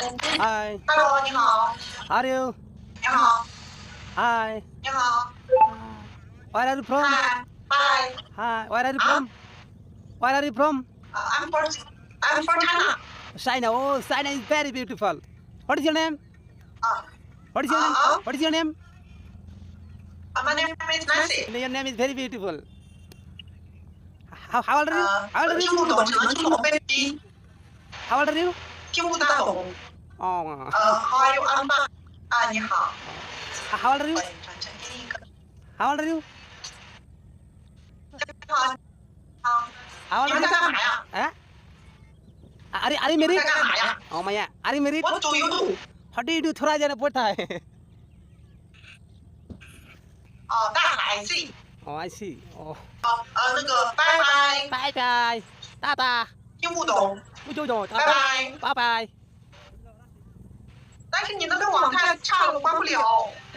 Hi. Hello，你好， How are you? 你好， Hi. 你好 Where are you from? ，Hi Hi， Hi. Where are you from? Where are you from? uh, I'm from I'm from China. China. Oh, China is very beautiful. What is your name? Uh, What is your name? Uh-uh. What is your name? uh, my name is Nancy. Your name is very beautiful. How, how old are you? 呃 How old，are 听 you? 不懂，只能听懂 baby， How old are you? 听不大懂。 Oh. 呃，How are you? I'm fine. 啊，你好， How old are you? 我转成第一个。 How old are you? 你好，好， How old 你 are 们 you? 在干嘛呀？ Eh? Are, are you 你们 married? 在干嘛呀 Oh my god. Are you married? ？What do you do？ How do you do? थोड़ा जरा पड़ता है. 哦，大海 C。 Oh, I see. Oh. 哦，呃，那个拜拜， Bye bye. Tata. 听不懂， Bye bye. 拜拜。 Bye bye. 但是你那个网太差了，关不了。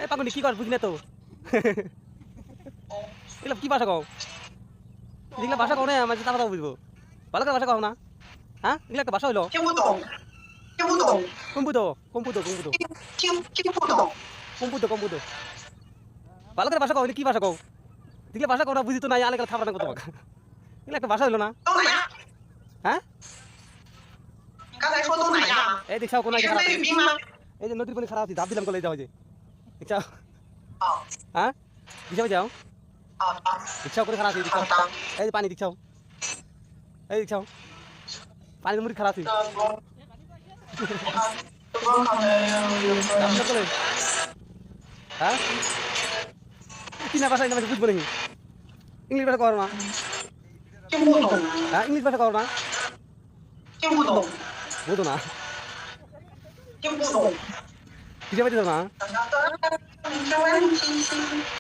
এই পাগলি কি কর বুঝি না তো এগুলো কি ভাষা কও এগুলো ভাষা কও না আমার তা কথা বুঝবো ভালো করে ভাষা কও না হ্যাঁ এগুলো একটা ভাষা হইলো 听不懂，听不懂， কম্পুতো কম্পুতো কম্পুতো 听听听不懂。 কম্পুতো কম্পুতো ভালো করে ভাষা কও এগুলো কি ভাষা কও এগুলো ভাষা কও না বুঝি তো না আলে খাবার না কত এগুলো একটা ভাষা হইলো না 东南亚， হ্যাঁ 你刚才说东南亚吗？ এই দেখছাও কোন 你是菲律宾吗？ এই যে নদীর পানি খারাপ আছে দাব দিলাম কলে যাও যে। ইচ্ছা? হ্যাঁ? দিশাও যাও। দিশাও করে খারাপ আছে এই যে পানি দিচ্ছাও। এই দিচ্ছাও। পানির মুড়ি খারাপ আছে। আচ্ছা, হ্যাঁ? ইংলিশ ভাষা করো হ্যাঁ, ইংলিশ ভাষা করো না বুঝো না। 听不懂你叫我怎么